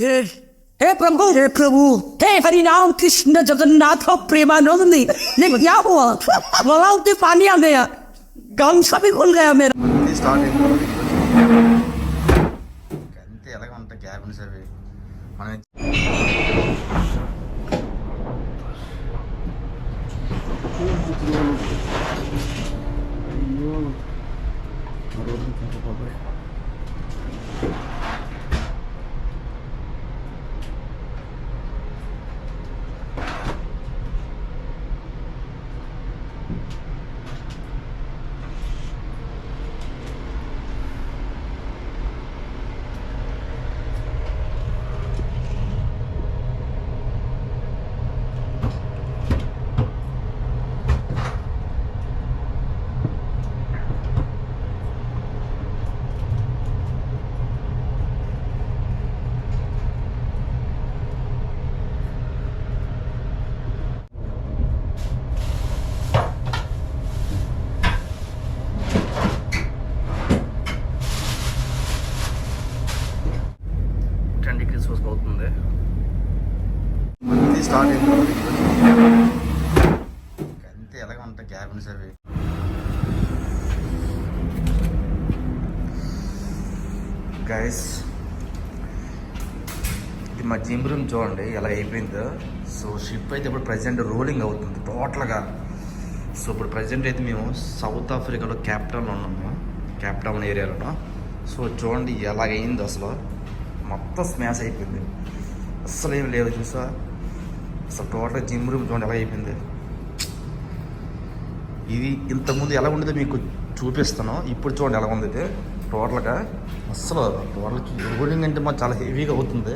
हे हे प्रभु! हे प्रभु! हे हरि राम कृष्ण जगन्नाथ प्रेमानंद! ये क्या हुआ गलाव से पानी आ गया। गम सभी खुल गया मेरा। ఇది మా జిమ్ రూమ్ చూడండి ఎలా అయిపోయిందో. సో షిప్ అయితే ఇప్పుడు ప్రజెంట్ రోలింగ్ అవుతుంది టోటల్గా. సో ఇప్పుడు ప్రజెంట్ అయితే మేము సౌత్ ఆఫ్రికాలో క్యాపిటల్లో ఉన్నాము క్యాప్టౌన్ ఏరియాలో సో చూడండి ఎలాగైంది అసలు. మొత్తం స్మాష్ అయిపోయింది. అస్సలు ఏం లేదు చూసా. అసలు టోటల్ జిమ్ రూమ్ చూడండి ఎలా అయిపోయింది. ఇది ఇంతకుముందు ఎలా ఉండేదో మీకు చూపిస్తాను. ఇప్పుడు చూడండి ఎలా ఉంది ఇది. టోటల్గా అస్సలు టోటల్ రోలింగ్ అంటే మాకు చాలా హెవీగా అవుతుంది.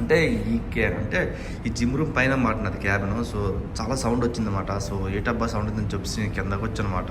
అంటే ఈ కే అంటే ఈ జిమ్ రూమ్ పైన మాట నాది క్యాబిన్. సో చాలా సౌండ్ వచ్చిందన్నమాట. సో ఏటబ్బా సౌండ్ ఉందని చెప్పి నేను కిందకు వచ్చానమాట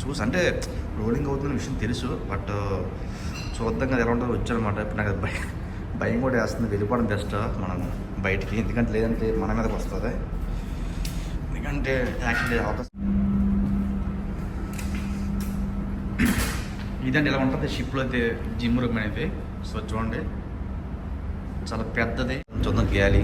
చూసి అంటే రోలింగ్ అవుతున్న విషయం తెలుసు బట్ చూద్దాం కదా ఎలా ఉంటుందో వచ్చానమాట ఇప్పుడు నాకు భయం భయం కూడా వేస్తుంది. వెళ్ళిపోవడం బెస్ట్ మనం బయటికి. ఎందుకంటే లేదంటే మన మీదకి వస్తుంది. ఎందుకంటే యాక్చువల్లీ అవకాశం ఇదండి ఎలా ఉంటుంది? షిప్లో అయితే జిమ్ రూమ్ అనేది. సో చూడండి. చాలా పెద్దది. చూద్దాం గ్యాలీ.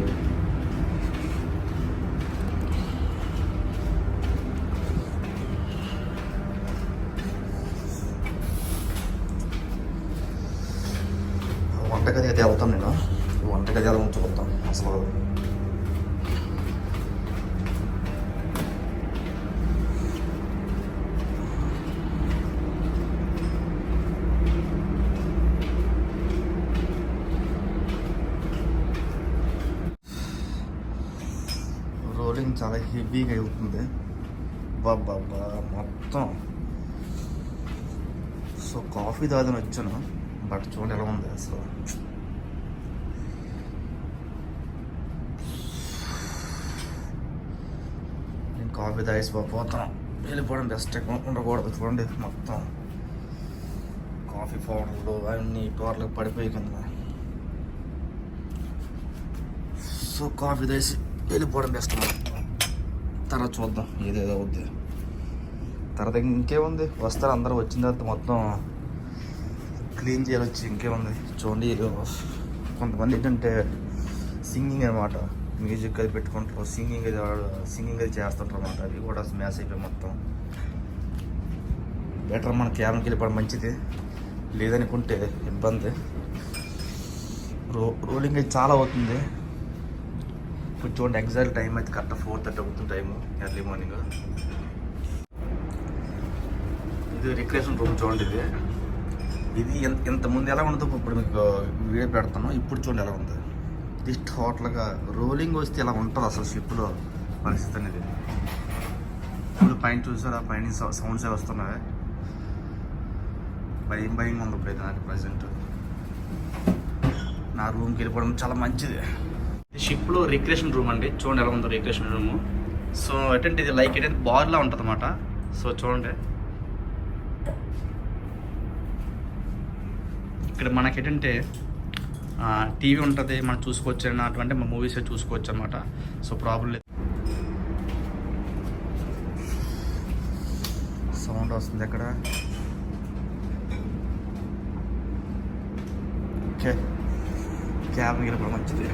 వంటగది అయితే వెళ్తాం నేను. వంటగది ఎలా చూద్దాం. అసలు రోలింగ్ చాలా హెవీగా అవుతుంది. బాబా మొత్తం. సో కాఫీ తాగని వచ్చాను. బట్ చూడండి ఎలా ఉంది అసలు. నేను కాఫీ తాగేసి పోతాను. వెళ్ళిపోవడం బెస్ట్ ఉండకూడదు. చూడండి మొత్తం. కాఫీ పౌడర్లు అన్నీ టోర్లకు పడిపోయి కింద సో కాఫీ తీసి వెళ్ళిపోవడం బెస్ట్ తర్వాత చూద్దాం. ఏదేదో అవుద్ది తర్వాత ఇంకేముంది? వస్తారు అందరూ. వచ్చిన తర్వాత మొత్తం క్లీన్ చేయవచ్చు ఇంకేముంది? చూడండి కొంతమంది ఏంటంటే సింగింగ్ అనమాట మ్యూజిక్ అది పెట్టుకుంటారు. సింగింగ్ అది సింగింగ్ అది చేస్తుంటారు అనమాట అవి కూడా మ్యాచ్ అయిపోయి మొత్తం. బెటర్ మన క్యాబ్కి వెళ్ళిపోవడం మంచిది. లేదనుకుంటే ఇబ్బంది. రో రోలింగ్ అయితే చాలా అవుతుంది. ఇప్పుడు చూడండి ఎగ్జాక్ట్ టైం అయితే కరెక్ట్ ఫోర్ థర్టీ అవుతుంది టైము ఎర్లీ మార్నింగ్ ఇది రిక్రియేషన్ రూమ్ చూడండి ఇది. ఇది ఎంత ముందు ఎలా ఉందో ఇప్పుడు మీకు వీడియో పెడతాను ఇప్పుడు చూడండి ఎలా ఉంది. జస్ట్ హోటల్గా రోలింగ్ వస్తే ఎలా ఉంటుంది అసలు షిప్లో పరిస్థితి అనేది. ఇప్పుడు పైన చూసారా పైన సౌండ్స్ వస్తున్నాయి. భయం భయంగా ఉంది ఇప్పుడైతే నాకు ప్రజెంట్ నా రూమ్కి వెళ్ళిపోవడం చాలా మంచిది. షిప్లో రిక్రియేషన్ రూమ్ అండి. చూడండి ఎలా ఉందో రిక్రియేషన్ రూమ్. సో ఏంటంటే ఇది లైక్ ఏంటంటే బార్లా ఉంటుంది అన్నమాట సో చూడండి. ఇక్కడ మనకి ఏంటంటే టీవీ ఉంటుంది. మనం చూసుకోవచ్చు అన్నటువంటి మూవీస్ చూసుకోవచ్చు అనమాట సో ప్రాబ్లం లేదు. సౌండ్ వస్తుంది అక్కడ. ఓకే. క్యాబ్ మిగిలిపోవడం మంచిది.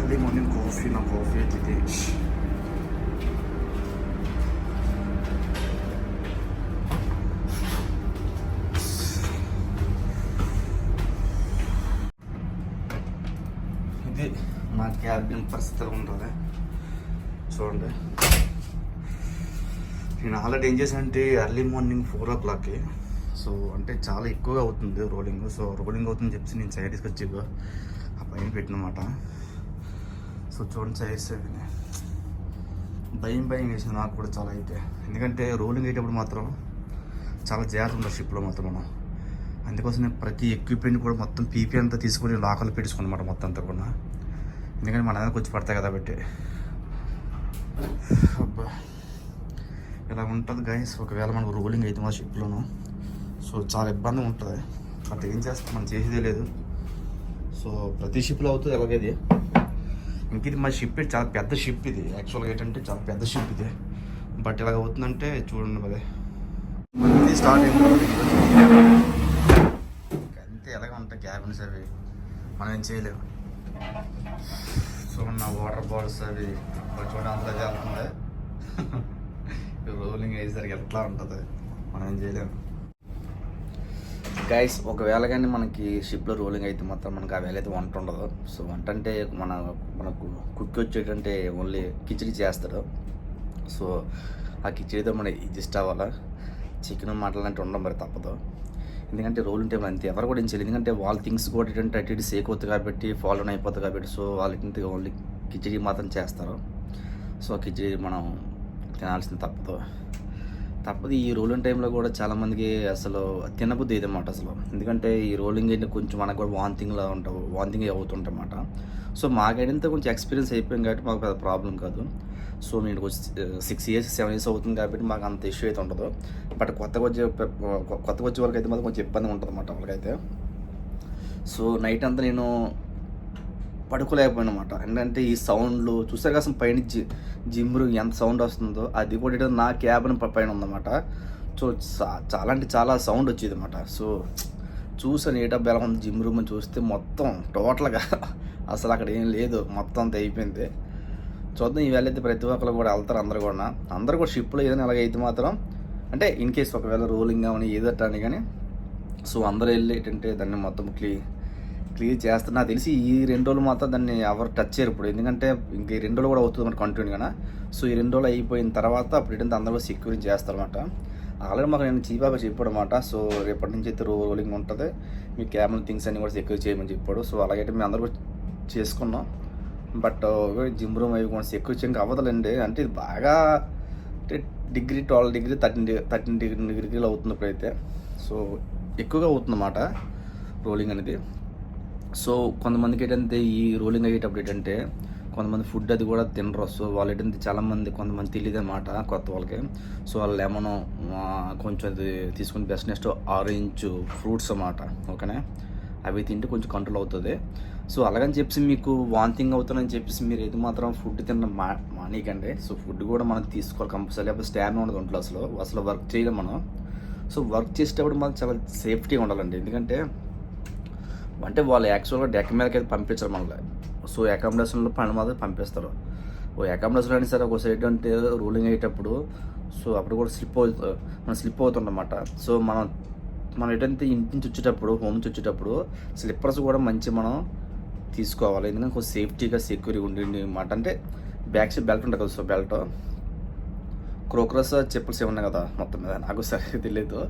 ఓ ఎర్లీ మార్నింగ్ కాఫీ నా కాఫీ అయితే ఇది. మా క్యాబిన్ పరిస్థితులు ఉంటుంది చూడండి నేను ఆల్రెడీ ఏం చేశాను అంటే ఎర్లీ మార్నింగ్ ఫోర్ ఓ క్లాక్కి సో అంటే చాలా ఎక్కువగా అవుతుంది రోలింగ్ సో రోలింగ్ అవుతుందని చెప్పి నేను సైడ్ తీసుకొచ్చి ఆ పైన పెట్టినమాట సో చూడండి సైడ్స్ భయం భయం వేసింది నాకు కూడా చాలా అయితే. ఎందుకంటే రోలింగ్ అయ్యేటప్పుడు మాత్రం చాలా జాగ్రత్త ఉంటుంది షిప్లో మాత్రం మనం. అందుకోసం నేను ప్రతి ఎక్విప్మెంట్ కూడా మొత్తం పీపీ అంతా తీసుకొని లాకర్లో పెట్టించుకున్నమాట మొత్తం అంతా కూడా. ఎందుకంటే మన దగ్గరకు వచ్చి పడతాయి కాబట్టి. అబ్బా. ఇలా ఉంటుంది గైస్ ఒకవేళ మనకు రోలింగ్ అయితే మా షిప్లోను సో చాలా ఇబ్బంది ఉంటుంది. అంత ఏం చేస్తాం? మనం చేసేదే లేదు. సో ప్రతి షిప్లో అవుతుంది ఎలాగేది ఇంక ఇది మా షిప్ ఇది చాలా పెద్ద షిప్ ఇది. యాక్చువల్గా ఏంటంటే చాలా పెద్ద షిప్ ఇది. బట్ ఇలాగ అవుతుందంటే చూడండి మరి. ఇది స్టార్ట్ అయింది అంతే ఎలాగ ఉంటాయి క్యాబిన్స్ అవి. మనం ఏం చేయలేము సో నా వాటర్ బాటిల్స్ అవి. చూడండి అంతా చేస్తుంది రోలింగ్ వేసేసరికి ఎట్లా ఉంటుంది. మనం ఏం చేయలేము గైస్ ఒకవేళ కానీ మనకి షిప్లో రోలింగ్ అయితే మాత్రం మనకు ఆ వేళ అయితే వంట ఉండదు. సో వంట అంటే మన మనకు కుక్ వచ్చేటంటే ఓన్లీ కిచిడి చేస్తారు. సో ఆ కిచిడితో మనం అడ్జస్ట్ అవ్వాలా? చికెన్ మటన్ అంటే ఉండడం మరి తప్పదు. ఎందుకంటే రోల్ ఉంటే అంతే. ఎవరు కూడా ఏం ఎందుకంటే వాళ్ళ థింగ్స్ కూడా ఏంటంటే అటు ఇటు సేక్ అవుతుంది కాబట్టి ఫాలో అయిపోతుంది కాబట్టి సో వాళ్ళకి ఓన్లీ కిచడీ మాత్రం చేస్తారు. సో కిచడీ మనం తినాల్సింది తప్పదు. తప్పదు. ఈ రోలింగ్ టైంలో కూడా చాలామందికి అసలు తినబుద్ధి ఇదన్నమాట అసలు. ఎందుకంటే ఈ రోలింగ్ అయితే కొంచెం మనకు కూడా వాంతింగ్లా ఉంటావు వాంతింగ్ అవుతుంటమాట సో మాకైతే కొంచెం ఎక్స్పీరియన్స్ అయిపోయింది కాబట్టి మాకు పెద్ద ప్రాబ్లం కాదు. సో నేను సిక్స్ ఇయర్స్ సెవెన్ ఇయర్స్ అవుతుంది కాబట్టి మాకు అంత ఇష్యూ అయితే ఉండదు. బట్ కొత్తగా వచ్చే కొత్తగా వచ్చే వాళ్ళకి అయితే మాత్రం కొంచెం ఇబ్బంది ఉంటుంది అన్నమాట వాళ్ళకైతే. సో నైట్ అంతా నేను పడుకోలేకపోయినమాట. ఎందుకంటే ఈ సౌండ్లు చూసారు కదా పైన జి జిమ్రు ఎంత సౌండ్ వస్తుందో అది కూడా ఏంటంటే నా క్యాబిన్ పైన ఉందన్నమాట. సో చాలా అంటే చాలా సౌండ్ వచ్చేది అనమాట సో చూసాను ఏ డబ్బు ఎలా ఉంది జిమ్ రూమ్ అని చూస్తే మొత్తం టోటల్గా అసలు అక్కడ ఏం లేదు మొత్తం అంత అయిపోయింది. చూద్దాం ఈవేళ అయితే ప్రతి ఒక్కరు కూడా వెళ్తారు అందరు కూడా. అందరు కూడా షిప్లో ఏదైనా ఎలాగైతే మాత్రం అంటే ఇన్ కేస్ ఒకవేళ రోలింగ్ కానీ ఏదట్టని అని కానీ సో అందరూ వెళ్ళి ఏంటంటే దాన్ని మొత్తం క్లీ క్లియర్ చేస్తారు నాకు తెలిసి ఈ రెండు రోజులు మాత్రం దాన్ని ఎవరు టచ్ చేయరు ఇప్పుడు. ఎందుకంటే ఇంక ఈ రెండు రోజులు కూడా అవుతుంది మన కంటిన్యూగా సో ఈ రెండు రోజులు అయిపోయిన తర్వాత అప్పుడు ఏంటంటే అందరూ చేస్తారు చేస్తారన్నమాట. ఆల్రెడీ మాకు నేను చీపాగా చెప్పాడు అనమాట సో రేపటి నుంచి అయితే రోలింగ్ ఉంటుంది. మీ క్యామెరా థింగ్స్ అన్ని కూడా సెక్యూర్ చేయమని చెప్పాడు. సో అలాగైతే మేము అందరూ కూడా చేసుకున్నాం. బట్ జిమ్ రూమ్ అవి కూడా సెక్యూర్ చేయడానికి అవ్వదులండి. అంటే ఇది బాగా అంటే degree twelve degree thirteen thirteen degree డిగ్రీలు అవుతుంది ఇప్పుడైతే. సో ఎక్కువగా అవుతుందన్నమాట. రోలింగ్ అనేది. సో కొంతమందికి ఏంటంటే ఈ రోలింగ్ అయ్యేటప్పుడు ఏంటంటే కొంతమంది ఫుడ్ అది కూడా తినరు. సో వాళ్ళు ఏంటంటే చాలామంది కొంతమంది తెలియదు అనమాట కొత్త వాళ్ళకి. సో వాళ్ళు లెమన్ కొంచెం అది తీసుకుని బెస్ట్ నెక్స్ట్ ఆరెంజ్ ఫ్రూట్స్ అన్నమాట. ఓకేనా? అవి తింటే కొంచెం కంట్రోల్ అవుతుంది. సో అలాగని చెప్పేసి మీకు వాంతింగ్ అవుతుందని చెప్పేసి మీరు ఏది మాత్రం ఫుడ్ తిన్న మా మానేయకండి. సో ఫుడ్ కూడా మనం తీసుకోవాలి కంపల్సరీ లేకపోతే స్టామినా ఉండదు ఒంట్లో అసలు. అసలు వర్క్ చేయలేం మనం. సో వర్క్ చేసేటప్పుడు మనం చాలా సేఫ్టీగా ఉండాలండి. ఎందుకంటే అంటే వాళ్ళు యాక్చువల్గా డెక్క మీదకి అయితే పంపించరు మనల్ని. సో అకామిడేషన్లో పని మాత్రం పంపిస్తారు. ఓ అకామిడేషన్ అయినా సరే ఒక సైడ్ అంటే రూలింగ్ అయ్యేటప్పుడు సో అప్పుడు కూడా స్లిప్ అవుతుంది మనం స్లిప్ అవుతుందన్నమాట. సో మనం మనం ఎటంటే ఇంటి నుంచి వచ్చేటప్పుడు హోమ్ నుంచి వచ్చేటప్పుడు స్లిప్పర్స్ కూడా మంచి మనం తీసుకోవాలి. ఎందుకంటే కొంచెం సేఫ్టీగా సెక్యూరిటీ ఉండి మాట. అంటే బ్యాక్ సైడ్ బెల్ట్ ఉంటుంది కదా సో బెల్ట్ క్రోక్రస్ చెప్పల్స్ ఏమన్నా కదా మొత్తం మీద. నాకు సరిగ్గా తెలియదు.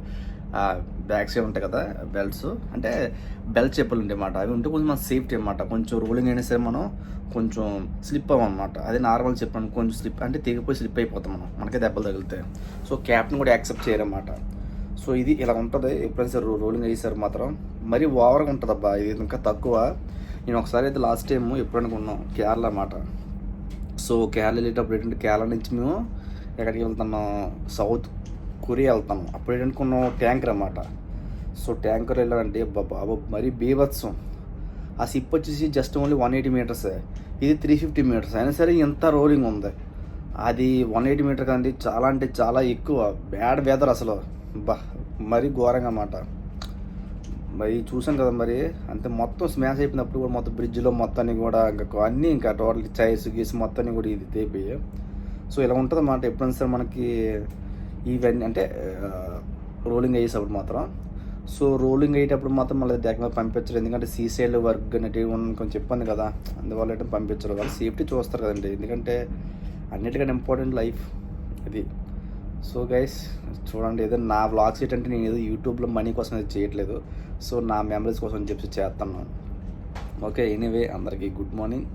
బ్యాక్ బ్యాగ్స్ ఉంటాయి కదా బెల్ట్స్ అంటే బెల్ట్ చెప్పులు ఉంటాయి అన్నమాట. అవి ఉంటే కొంచెం మన సేఫ్టీ అన్నమాట. కొంచెం రోలింగ్ అయినా సరే మనం కొంచెం స్లిప్ అవ్వమన్నమాట అదే నార్మల్ చెప్పాను కొంచెం స్లిప్ అంటే తెగిపోయి స్లిప్ అయిపోతాం మనం. మనకే దెబ్బలు తగులుతాయి సో క్యాప్ని కూడా యాక్సెప్ట్ చేయరన్నమాట సో ఇది ఇలా ఉంటుంది. ఎప్పుడైనా సరే రోలింగ్ అయ్యేసారు మాత్రం మరీ ఓవర్గా ఉంటుంది అబ్బా. ఇది ఇంకా తక్కువ. నేను ఒకసారి అయితే లాస్ట్ టైం ఎప్పుడైనా కొన్నాం కేరళ అన్నమాట. సో కేరళ వెళ్ళేటప్పుడు ఏంటంటే కేరళ నుంచి మేము ఎక్కడికి వెళ్తున్నాం? సౌత్ కొరి వెళ్తాము అప్పుడు ఏంటంటే ట్యాంకర్ అన్నమాట. సో ట్యాంకర్ వెళ్ళాలంటే బాబా మరీ బీభత్సం. ఆ సిప్ వచ్చేసి just only one eighty meters. ఇది త్రీ ఫిఫ్టీ మీటర్స్. అయినా సరే ఎంత రోలింగ్ ఉంది. అది వన్ ఎయిటీ మీటర్ కదండి చాలా అంటే చాలా ఎక్కువ. బ్యాడ్ వెదర్ అసలు. బా మరీ ఘోరంగా అన్నమాట. మరి చూసాం కదా మరి అంతే మొత్తం స్మాష్ అయిపోయినప్పుడు కూడా మొత్తం బ్రిడ్జ్లో మొత్తాన్ని కూడా ఇంకా అన్నీ ఇంకా టోటల్ చైర్స్ గీస్ మొత్తాన్ని కూడా ఇది తేపి సో ఇలా ఉంటుంది అన్నమాట ఎప్పుడైనా సరే మనకి ఈవెన్ అంటే రోలింగ్ అయ్యేటప్పుడు మాత్రం. సో రోలింగ్ అయ్యేటప్పుడు మాత్రం మళ్ళీ దగ్గర పంపించరు. ఎందుకంటే సీసైడ్ వర్క్ అనేటివి కొంచెం చెప్పాను కదా. అందువల్ల అయితే పంపించరు. వాళ్ళు సేఫ్టీ చూస్తారు కదండి. ఎందుకంటే అన్నిటికంటే ఇంపార్టెంట్ లైఫ్ ఇది. సో గైస్ చూడండి ఏదో నా వ్లాగ్స్ ఏంటంటే నేను ఏదో యూట్యూబ్లో మనీ కోసం అది చేయట్లేదు. సో నా మెమరీస్ కోసం చెప్పి చేస్తున్నాను ఓకే ఎనీవే అందరికీ గుడ్ మార్నింగ్